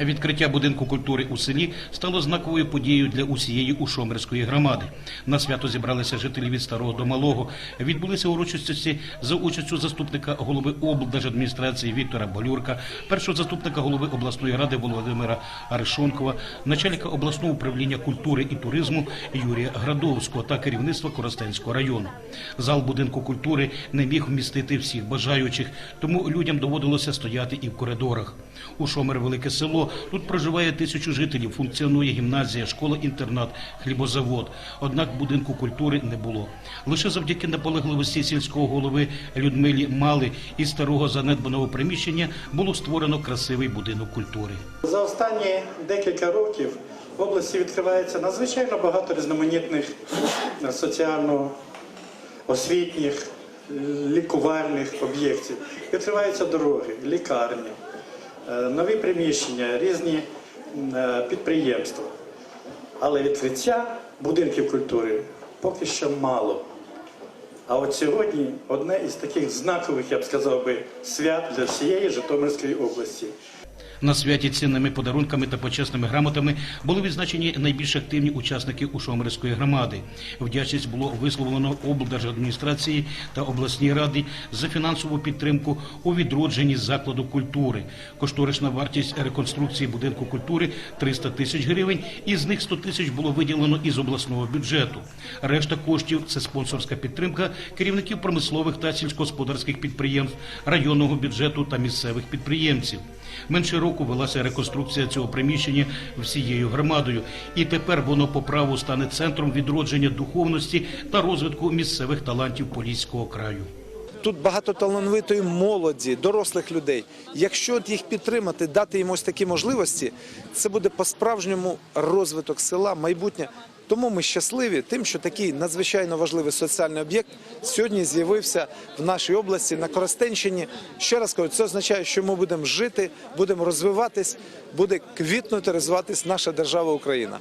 Відкриття будинку культури у селі стало знаковою подією для усієї Ушомерської громади. На свято зібралися жителі від старого до малого. Відбулися урочистості за участю заступника голови облдержадміністрації Віктора Болюрка, першого заступника голови обласної ради Володимира Аришонкова, начальника обласного управління культури і туризму Юрія Градовського та керівництва Коростенського району. Зал будинку культури не міг вмістити всіх бажаючих, тому людям доводилося стояти і в коридорах. У Шомер велике село. Тут проживає тисячу жителів. Функціонує гімназія, школа-інтернат, хлібозавод. Однак будинку культури не було. Лише завдяки наполегливості сільського голови Людмилі Мали із старого занедбаного приміщення було створено красивий будинок культури. За останні декілька років в області відкривається надзвичайно багато різноманітних соціально-освітніх, е, лікувальних об'єктів. Відкриваються дороги, лікарні, нові приміщення, різні е, підприємства. Але відкриття будинків культури поки що мало. А от сьогодні одне із таких знакових, я б сказав би, свят для всієї Житомирської області. На святі цінними подарунками та почесними грамотами були відзначені найбільш активні учасники Ушомерської громади. Вдячність було висловлено облдержадміністрації та обласній раді за фінансову підтримку у відродженні закладу культури. Кошторисна вартість реконструкції будинку культури 300 тисяч гривень, із них 100 тисяч було виділено із обласного бюджету. Решта коштів це спонсорська підтримка керівників промислових та сільськогосподарських підприємств, районного бюджету та місцевих підприємців. Менше року велася реконструкція цього приміщення всією громадою, і тепер воно по праву стане центром відродження духовності та розвитку місцевих талантів Поліського краю. Тут багато талановитої молоді, дорослих людей. Якщо їх підтримати, дати їм ось такі можливості, це буде по-справжньому розвиток села, майбутнє. Тому ми щасливі тим, що такий надзвичайно важливий соціальний об'єкт сьогодні з'явився в нашій області на Коростенщині. Ще раз кажу, це означає, що ми будемо жити, будемо розвиватись, буде квітнути розвиватись наша держава Україна.